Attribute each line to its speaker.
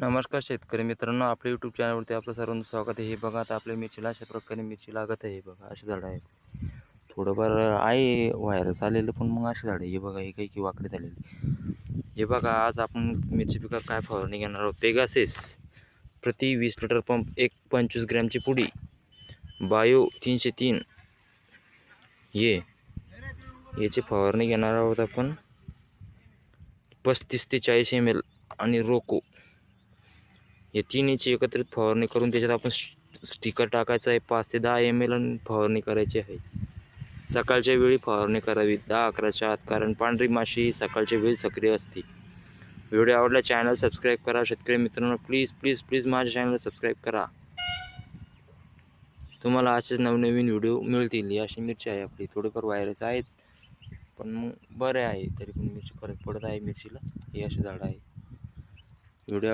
Speaker 1: नमस्कार शेतकरी मित्रांनो आपल्या यूट्यूब चॅनलवरती आपलं सर्वांचं स्वागत आहे. हे बघा आता आपल्या मिरचीला अशा प्रकारे मिरची लागत आहे. हे बघा अशी झाडं आहे थोडंफार आहे व्हायरस आलेलं पण मग अशी झाडं आहे हे बघा हे काही की वाकडे झालेली हे बघा आज आपण मिरची पिकावर काय फवारणी घेणार आहोत? पेगासेस प्रति वीस लिटर पंप एक पंचवीस ग्रॅमची पुडी. बायो तीनशे तीन. ये याची फवारणी घेणार आहोत आपण. पस्तीस ते चाळीस एम एल आणि रोको. हे तिन्हीची एकत्रित फवारणी करून त्याच्यात आपण स्टिकर टाकायचं आहे. पाच ते दहा एम एल फवारणी करायची आहे. सकाळच्या वेळी फवारणी करावी. दहा अकराच्या आत. कारण पांढरी माशी ही सकाळच्या वेळी सक्रिय असते. व्हिडिओ आवडला चॅनल सबस्क्राईब करा. शेतकरी मित्रांनो प्लीज प्लीज प्लीज माझ्या चॅनलला सबस्क्राईब करा. तुम्हाला असेच नवनवीन व्हिडिओ मिळतील. ही अशी मिरची आहे आपली. थोडीफार व्हायरस आहेच. पण मग बरे आहे. तरी पण मिरची फरक पडत आहे मिरचीला. ही अशी झाडं आहे. व्हिडिओ